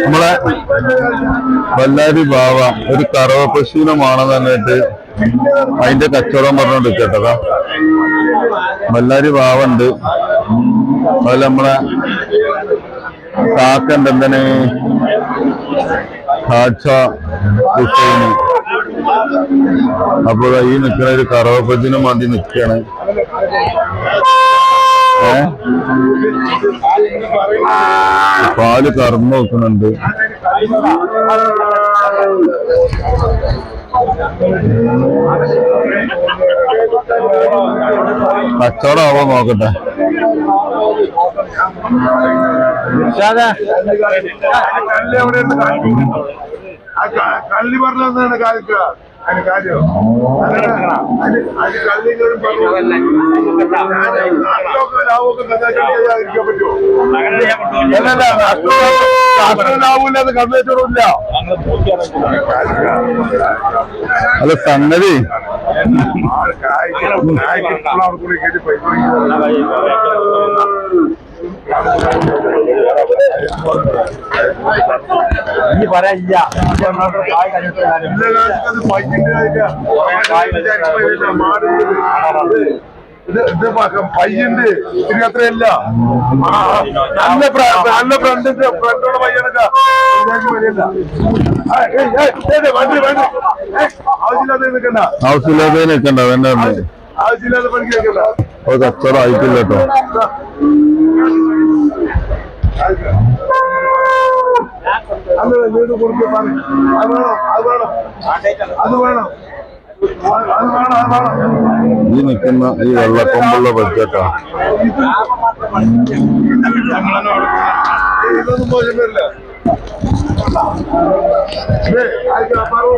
നമ്മളെ വല്ലാരി ബാവ ഒരു കറവ പശുവിനമാണെന്ന് പറഞ്ഞിട്ട് അതിന്റെ കച്ചവടം പറഞ്ഞോണ്ട് കേട്ടതാ വല്ലാരി ബാവ ഉണ്ട്. അതിൽ നമ്മളെ കാക്കണ്ട് എന്തിന് കാഴ്ച ഹുസൈന് ഈ നിൽക്കുന്ന ഒരു കറവപ്പച്ചിനും വേണ്ടി നിൽക്കുകയാണ് പാൽ കറന്നു നോക്കുന്നുണ്ട്. കച്ചവടം ആവോ നോക്കട്ടെ കല്ല് പറഞ്ഞാണ് ഇരുന്ന് കാണിക്കുന്നു. ആ ക- കള്ളി പറഞ്ഞതാണ് കാലിക്ക അതിന് കാര്യം അതിന് അതിന് അതിന് കള്ളി ഇങ്ങോട്ടും പറഞ്ഞു. ഞാൻ നഷ്ടമൊക്കെ ലാഭമൊക്കെ കണ്ടാൽ ചെയ്യാതിരിക്കാൻ പറ്റുമോ? അല്ലല്ല, നഷ്ടവും- നഷ്ടവും ലാഭവും ഇല്ലാതെ കണ്ടേച്ചോടില്ല അല്ല ഇത് ഇത് പയ്യണ്ട്. അത്രയല്ല. നല്ല നല്ല ഫ്രണ്ടിന്റെ ഫ്രണ്ടോടെ പയ്യനൊക്കെ വണ്ടി വണ്ടി. ആവശ്യമില്ലാതെ നിൽക്കണ്ട. ആവശ്യമില്ലാതെ നിൽക്കണ്ട ആവശ്യമില്ലാതെ പണിക്ക് നിൽക്കണ്ട. അത് കച്ചവടം ആയിട്ടില്ല കേട്ടോ. അത് വേണം അത് വേണം. അത് വേണം. അത് വേണം അത് വേണം. ഈ നിൽക്കുന്ന ഈ വെള്ളക്കൊമ്പുള്ള ബഡ്ജറ്റാ. ഇതൊന്നും മോശം വരില്ല. ദേ, ആയിക്കോ, പറയൂ.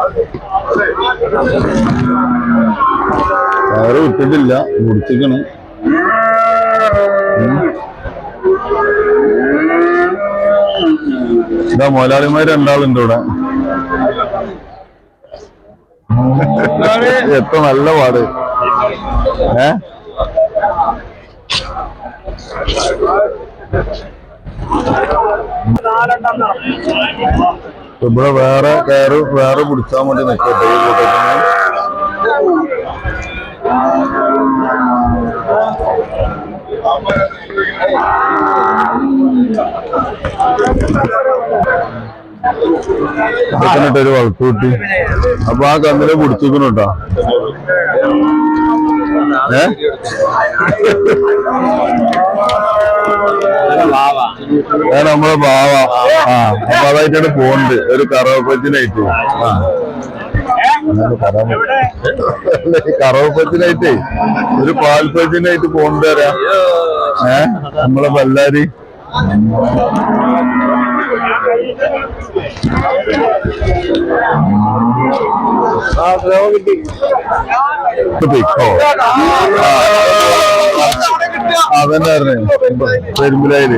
അതെ, അതെ. കയറ് വിട്ടിട്ടില്ല മുടിച്ചിക്കണ് ഇതാ മുതലാളിമാർ രണ്ടാളുണ്ട് ഇവിടെ. എത്ര നല്ല പാട്. ഏ? ഇവിടെ വേറെ കയറ് വേറെ പിടിച്ചാൽ മതി നിൽക്കട്ടെ ഈ കൂട്ടത്തിന് ചെക്കനിട്ട് വളർത്തു കിട്ടി. അപ്പൊ ആ കന്നിനെ പിടിച്ചിരിക്കണു കേട്ടോ. ഏ? നമ്മൾ ബാവ. ആ അപ്പൊ അതായിട്ടാണ് പോണ്ട് ഒരു കറവപ്പച്ചിനായിട്ട്. ആ. കറവപ്പച്ചിനായിട്ടേ ഒരു പാൽപ്പച്ചിനായിട്ട് പോണ്ട് തരാം ഏ? നമ്മളെ ബല്ലാരി. അതന്നെ പെരുമ്പിലായിൽ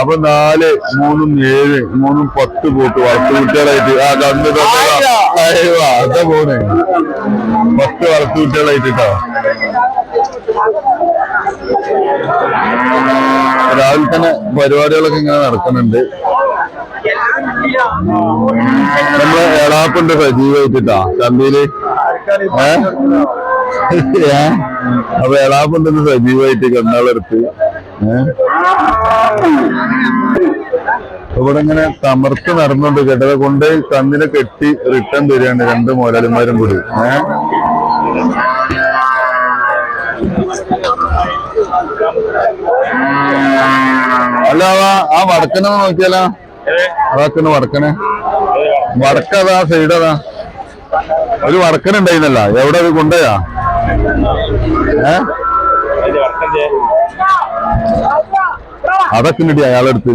അപ്പൊ നാല് മൂന്നും ഏഴ് മൂന്നും പത്ത് പോട്ട് വളർത്തു കുട്ടികളായിട്ട് ആ കന്ന് അതാ പോണേ പത്ത് വളർത്തു കുട്ടികളായിട്ട് കേട്ടോ. രാവിലെ തന്നെ പരിപാടികളൊക്കെ ഇങ്ങനെ നടക്കുന്നുണ്ട്. നമ്മളെ എളാപ്പുണ്ട് സജീവായിട്ടാ ചന്തയിൽ? അപ്പൊ എളാപ്പുണ്ടെന്ന് സജീവായിട്ട് കണ്ണാളെടുത്ത് ഇവിടെ ഇങ്ങനെ തമർത്ത് നടന്നുണ്ട് കേട്ടത് കൊണ്ട് കണ്ണിനെ കെട്ടി റിട്ടേൺ തരികയാണ് രണ്ട് മുതലാളിമാരും കൂടി. ഏഹ് അല്ല ആ വടക്കനെ നോക്കിയാലോ? അതൊക്കെ വടക്കനെ. വടക്കതാ സൈഡതാ. ഒരു വടക്കൻ ഉണ്ടായിരുന്നല്ല. എവിടെ അത് കൊണ്ടുപോയാ? ഏ? അതൊക്കെ ഉണ്ടി അയാളെടുത്ത്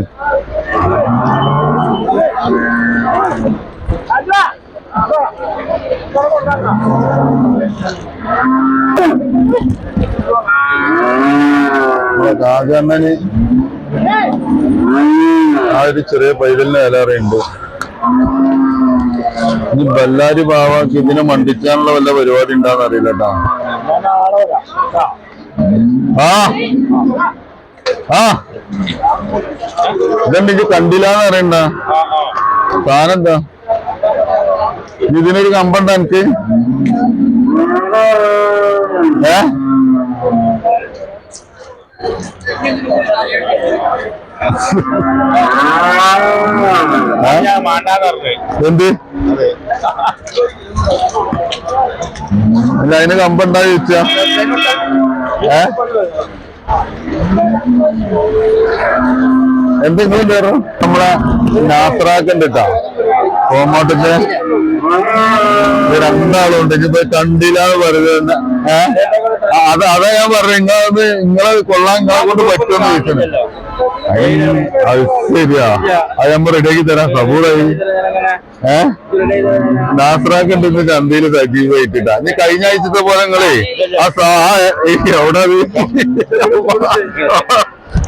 കാജണ്ണന് ആ ഒരു ചെറിയ പൈതലിന് വിലറിയുണ്ട് ഇനി ബല്ലാരി ബാവാക്ക് ഇതിനെ മണ്ടിക്കാനുള്ള വല്ല പരിപാടി ഉണ്ടാന്ന് അറിയില്ല കേട്ടോ. ആ കണ്ടില്ലാന്ന് അറിയണ്ട? താനെന്താ ഇതിനൊരു കമ്പണ്ട എനിക്ക് ഏ? എന്ത്? അല്ല അതിന് കമ്പണ്ടാ എന്തെങ്കിലും പേര്? നമ്മളെ നാത്രാക്കുണ്ട് കേട്ടോ കോമോട്ടത്തെ ഇത് രണ്ടാളും ഉണ്ട് ഇനിയിപ്പോ കണ്ടില്ലാന്ന് പറയുന്നത് ഏഹ് അത് അതാ ഞാൻ പറഞ്ഞു. നിങ്ങളത് നിങ്ങളെ കൊള്ളാൻ നിങ്ങളെ കൊണ്ട് പറ്റുമെന്ന് ചോദിക്കുന്നത് അത് ശരിയാ. അത് നമ്മൾ റെഡിയാക്കി തരാം. സബൂറായി. ഏഹ് നാസ്രാക്കുണ്ട് ഇന്ന് ചന്തയിൽ സജീവമായിട്ടിട്ടാ നീ കഴിഞ്ഞ ആഴ്ചത്തെ പോലെ നിങ്ങളേ ആ സാ എവിടെ അത്?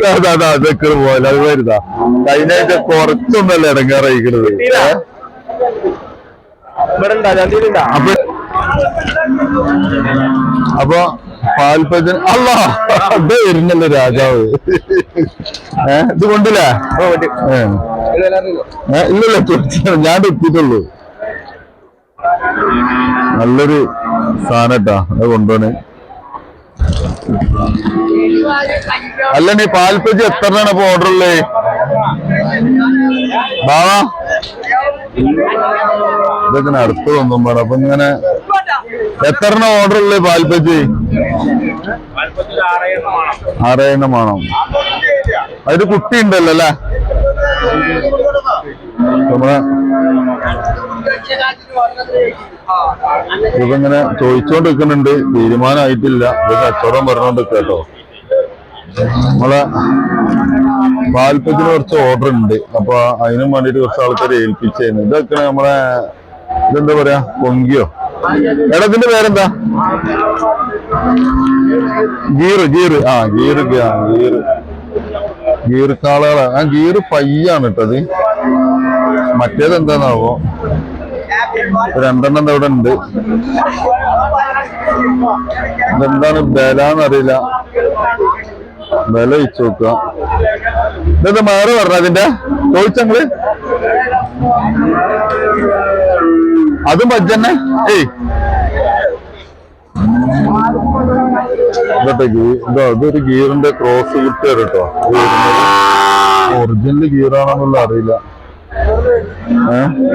അതാ അതാ അതൊക്കെ പോലെ അത് വരുതാ. കഴിഞ്ഞ ആഴ്ച കുറച്ചൊന്നല്ല ഇടങ്ങാറായിക്കണത്. അപ്പൊ അപ്പൊ പാൽപ്പത്തിന് അല്ല അത് വരുന്നല്ലോ രാജാവ്. ഏ ഇത് കൊണ്ടില്ലേ ഇല്ലല്ലോ ഞാൻ എത്തിയിട്ടുള്ളൂ. നല്ലൊരു സാധനട്ടാ അത് കൊണ്ടുപോണേ. അല്ല നീ എത്ര എത്രയാണ് ഇപ്പൊ ഓർഡർ ഉള്ളേ? ബാവാ? ഇതൊക്കെ അടുത്ത് തോന്നുമ്പോ അപ്പൊ ഇങ്ങനെ എത്ര എണ്ണം ഓർഡർ ഉള്ളേ പാൽപ്പച്ചി? ആറേണ്ണം വേണം. അതിന് കുട്ടി ഉണ്ടല്ലോ അല്ലേ? ഇങ്ങനെ ചോദിച്ചോണ്ട് നിൽക്കുന്നുണ്ട് തീരുമാനമായിട്ടില്ല. ഇത് കച്ചവടം പറഞ്ഞോണ്ട് കേട്ടോ നമ്മളെ പാൽപ്പത്തിന് കുറച്ച് ഓർഡർ ഉണ്ട്. അപ്പൊ അതിനും വേണ്ടിട്ട് കുറച്ച് ആൾക്കാരെ ഏൽപ്പിച്ചു ഇതൊക്കെ നമ്മളെ ഇതെന്താ പറയാ? പൊങ്കിയോ? എടാ ഇതിന്റെ പേരെന്താ? ഗീറ് ഗീറ് ആ ഗീറ് ഗീറ് ഗീർ കാളകളാ. ആ ഗീറ് പയ്യാണ് കേട്ടത് മറ്റേത് എന്താന്നാവോ രണ്ടെണ്ണം അവിടെ ഉണ്ട്. ഇതെന്താണ് ബലാന്നറിയില്ല ബല വെച്ച് നോക്കുക. ഇതെന്താ മാറി പറഞ്ഞ അതിന്റെ? ചോദിച്ചങ്ങൾ അത് മജ്ജന്നെ ഏയ്. ഇതട്ടെ ഇതോ ഇതൊരു ഗീറിന്റെ ക്രോസ് കിട്ടിയ കേട്ടോ ഒറിജിനൽ ഗീറാണെന്നുള്ള അറിയില്ല.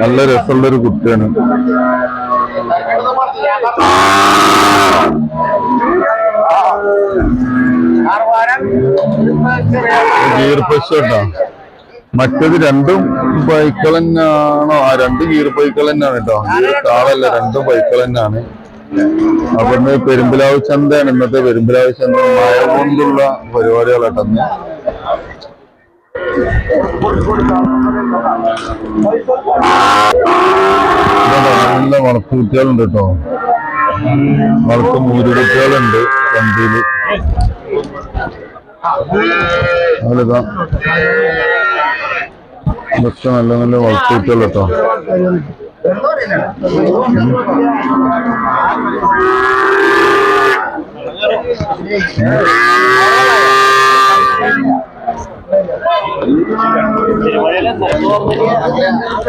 നല്ല രസമുള്ള ഒരു കുട്ടിയാണ്. ഗീർ പശു കേട്ടോ. മറ്റത് രണ്ടും ബൈക്കൾ തന്നെയാണോ? ആ രണ്ട് ഗീർ ബൈക്കൾ തന്നെയാണ് കേട്ടോ. ഗീർ കാളല്ല രണ്ടും ബൈക്കൾ തന്നെയാണ്. അപ്പൊ ഇന്ന് പെരുമ്പിലാവ് ചന്തയാണ്. ഇന്നത്തെ പെരുമ്പിലാവ് ചന്ത മഴ കൊണ്ടുള്ള പരിപാടികളാട്ടെന്ന് നല്ല വളർത്തു കുട്ടികളുണ്ട് കേട്ടോ. വളർത്തു മൂരുകുട്ടികളുണ്ട് ചന്തയിൽ. അതിലിതാ ഇതൊക്കെ നല്ല നല്ല വളർത്തു കുട്ടികൾ കേട്ടോ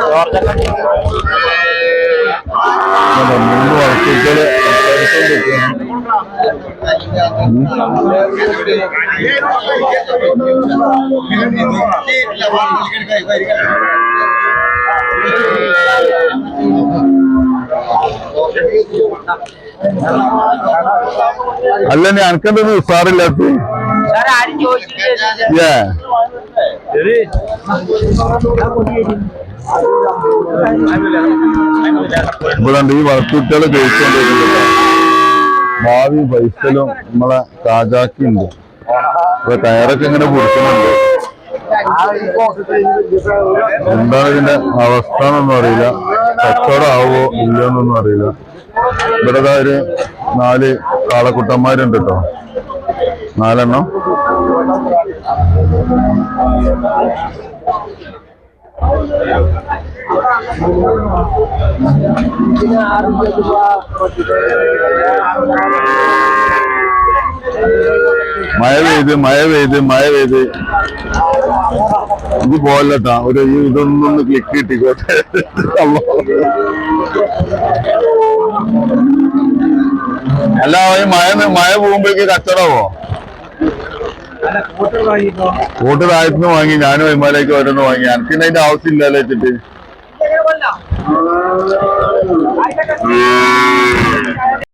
ഇതാ മൂന്ന് വളർത്തു കുട്ടികൾ അല്ല നീ അനക്കെന്തൊന്നും ഉസാറില്ലാത്ത ഇവിടെ ഉണ്ട് ഈ വളർത്തുകുട്ടികളെ ചോദിച്ചുകൊണ്ടിരിക്കുന്നുണ്ട് ഭാവി പൈസലും നമ്മളെ കാജാക്കിണ്ട് ഇപ്പൊ കയറൊക്കെ ഇങ്ങനെ പൊടിക്കുന്നുണ്ട്. എന്താണ് ഇതിന്റെ അവസ്ഥ എന്നൊന്നും അറിയില്ല. കച്ചവടം ആവോ ഇല്ലയോന്നൊന്നും അറിയില്ല. ഇവിടെ ഒരു നാല് കാളക്കുട്ടന്മാരുണ്ട് കേട്ടോ. നാലെണ്ണം. മഴ പെയ്ത് മഴ പെയ്ത് മഴ പെയ്ത്. ഇത് പോലട്ടാ ഒരു ഇതൊന്നൊന്ന് ക്ലിക്ക് കിട്ടിക്കോട്ടെ അല്ല മഴ മഴ പോകുമ്പോഴേക്ക് കച്ചടമോ കൂട്ട് താഴത്തുനിന്ന് വാങ്ങി ഞാനും ഹിമാലയക്ക് ഓരോന്ന് വാങ്ങി. എനിക്ക് അതിന്റെ ആവശ്യമില്ലല്ലോ വെച്ചിട്ട്?